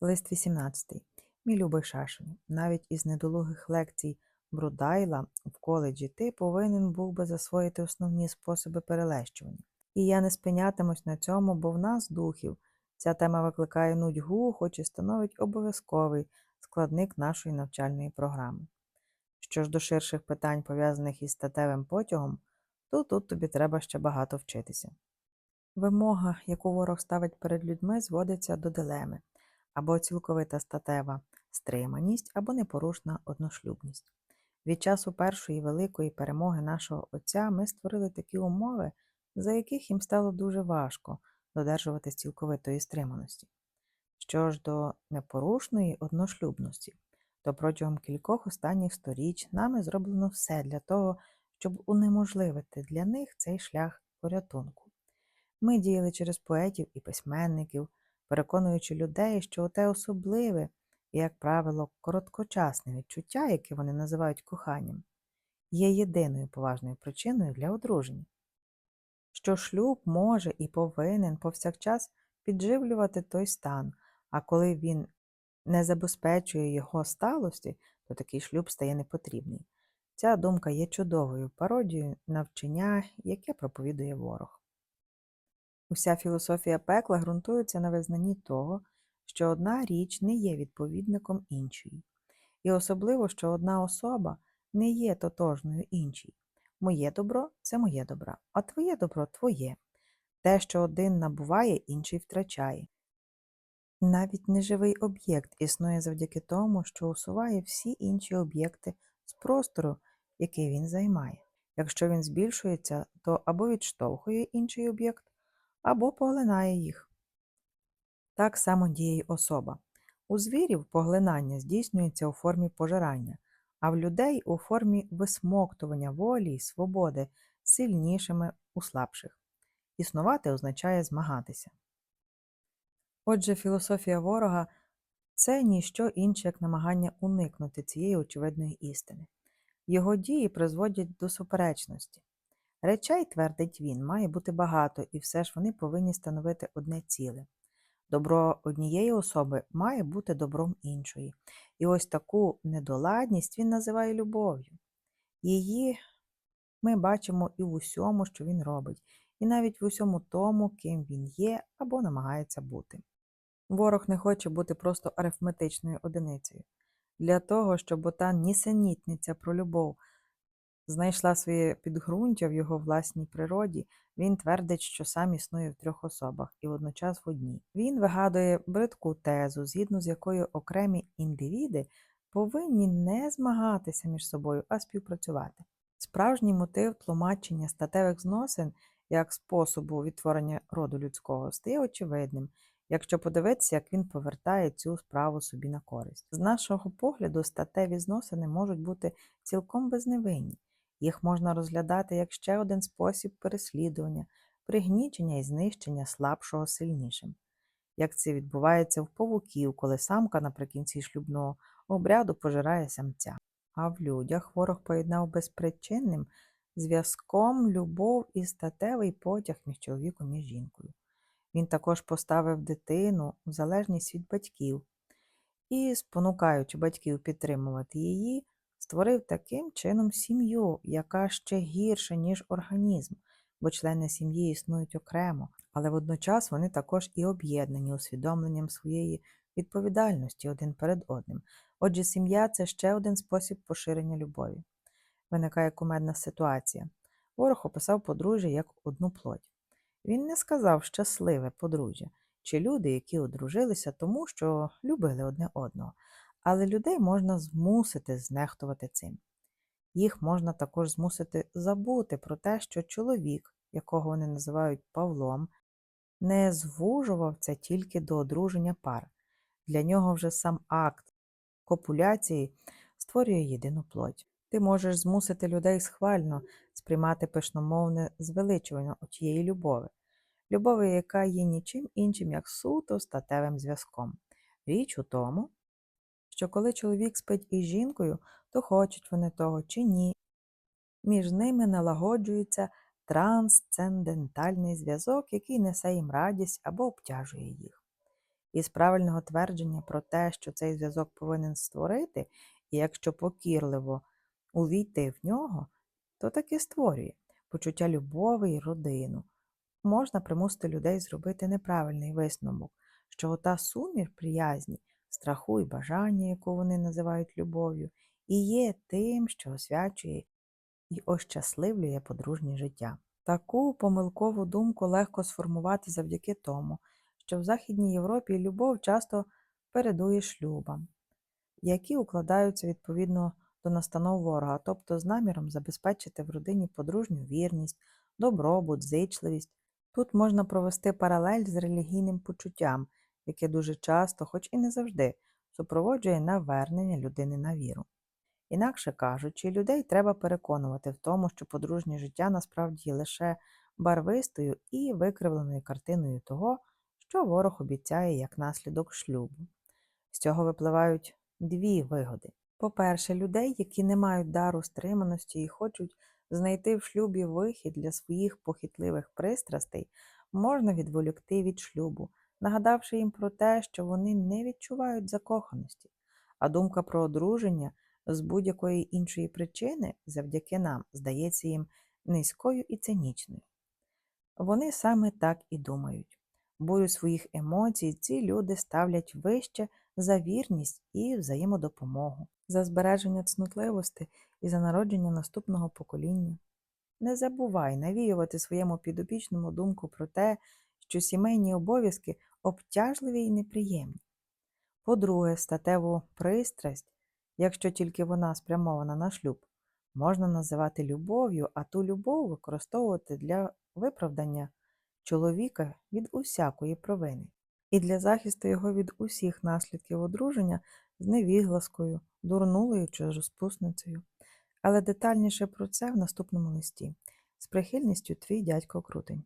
Лист 18. Мій любий Шашеню, навіть із недолугих лекцій Брудайла в коледжі ти повинен був би засвоїти основні способи перелещування. І я не спинятимусь на цьому, бо в нас, духів, ця тема викликає нудьгу, хоч і становить обов'язковий складник нашої навчальної програми. Що ж до ширших питань, пов'язаних із статевим потягом, то тут тобі треба ще багато вчитися. Вимога, яку ворог ставить перед людьми, зводиться до дилеми або цілковита статева стриманість, або непорушна одношлюбність. Від часу першої великої перемоги нашого Отця ми створили такі умови, за яких їм стало дуже важко додержуватись цілковитої стриманості. Що ж до непорушної одношлюбності, то протягом кількох останніх сторіч нами зроблено все для того, щоб унеможливити для них цей шлях порятунку. Ми діяли через поетів і письменників, переконуючи людей, що те особливе і, як правило, короткочасне відчуття, яке вони називають коханням, є єдиною поважною причиною для одруження, що шлюб може і повинен повсякчас підживлювати той стан, а коли він не забезпечує його сталості, то такий шлюб стає непотрібний. Ця думка є чудовою пародією на вчення, яке проповідує ворог. Уся філософія пекла ґрунтується на визнанні того, що одна річ не є відповідником іншої, і особливо, що одна особа не є тотожною іншій. Моє добро це моє добро, а твоє добро твоє. Те, що один набуває, інший втрачає. Навіть неживий об'єкт існує завдяки тому, що усуває всі інші об'єкти з простору, який він займає. Якщо він збільшується, то або відштовхує інший об'єкт, або поглинає їх. Так само діє й особа. У звірів поглинання здійснюється у формі пожирання, а в людей у формі висмоктування волі й свободи сильнішими у слабших. Існувати означає змагатися. Отже, філософія ворога це ніщо інше, як намагання уникнути цієї очевидної істини. Його дії призводять до суперечності. Речей, твердить він, має бути багато, і все ж вони повинні становити одне ціле. Добро однієї особи має бути добром іншої. І ось таку недоладність він називає любов'ю. Її ми бачимо і в усьому, що він робить, і навіть в усьому тому, ким він є або намагається бути. Ворог не хоче бути просто арифметичною одиницею. Для того, щоб ота нісенітниця про любов знайшла своє підґрунтя в його власній природі, він твердить, що сам існує в трьох особах і водночас в одній. Він вигадує бридку тезу, згідно з якою окремі індивіди повинні не змагатися між собою, а співпрацювати. Справжній мотив тлумачення статевих зносин як способу відтворення роду людського стає очевидним, якщо подивитися, як він повертає цю справу собі на користь. З нашого погляду, статеві зносини можуть бути цілком безневинні. Їх можна розглядати як ще один спосіб переслідування, пригнічення і знищення слабшого сильнішим. Як це відбувається в павуків, коли самка наприкінці шлюбного обряду пожирає самця. А в людях ворог поєднав безпричинним зв'язком любов і статевий потяг між чоловіком і жінкою. Він також поставив дитину в залежність від батьків і, спонукаючи батьків підтримувати її, створив таким чином сім'ю, яка ще гірша, ніж організм, бо члени сім'ї існують окремо, але водночас вони також і об'єднані усвідомленням своєї відповідальності один перед одним. Отже, сім'я це ще один спосіб поширення любові. Виникає кумедна ситуація. Ворог описав подружжя як одну плоть. Він не сказав щасливе подружжя чи люди, які одружилися тому, що любили одне одного, але людей можна змусити знехтувати цим. Їх можна також змусити забути про те, що чоловік, якого вони називають Павлом, не звужував це тільки до одруження пар. Для нього вже сам акт копуляції створює єдину плоть. Ти можеш змусити людей схвально сприймати пишномовне звеличування тієї любови, любові, яка є нічим іншим, як суто статевим зв'язком. Річ у тому, що коли чоловік спить із жінкою, то хочуть вони того чи ні. Між ними налагоджується трансцендентальний зв'язок, який несе їм радість або обтяжує їх. Із правильного твердження про те, що цей зв'язок повинен створити, і якщо покірливо увійти в нього, то таки створює почуття любові і родину. Можна примусити людей зробити неправильний висновок, що ота сумір приязні, страху і бажання, яку вони називають любов'ю, і є тим, що освячує і ощасливлює подружнє життя. Таку помилкову думку легко сформувати завдяки тому, що в Західній Європі любов часто передує шлюбам, які укладаються відповідно до настанов ворога, тобто з наміром забезпечити в родині подружню вірність, добробут, зичливість. Тут можна провести паралель з релігійним почуттям, яке дуже часто, хоч і не завжди, супроводжує навернення людини на віру. Інакше кажучи, людей треба переконувати в тому, що подружнє життя насправді є лише барвистою і викривленою картиною того, що ворог обіцяє як наслідок шлюбу. З цього випливають дві вигоди. По-перше, людей, які не мають дару стриманості і хочуть знайти в шлюбі вихід для своїх похитливих пристрастей, можна відволікти від шлюбу, нагадавши їм про те, що вони не відчувають закоханості, а думка про одруження з будь-якої іншої причини завдяки нам здається їм низькою і цинічною. Вони саме так і думають. Бою своїх емоцій ці люди ставлять вище за вірність і взаємодопомогу, за збереження цнутливості і за народження наступного покоління. Не забувай навіювати своєму підопічному думку про те, що сімейні обов'язки обтяжливі і неприємні. По-друге, статеву пристрасть, якщо тільки вона спрямована на шлюб, можна називати любов'ю, а ту любов використовувати для виправдання чоловіка від усякої провини і для захисту його від усіх наслідків одруження з невігласкою, дурнулою чи розпусницею. Але детальніше про це в наступному листі. З прихильністю твій дядько Крутень.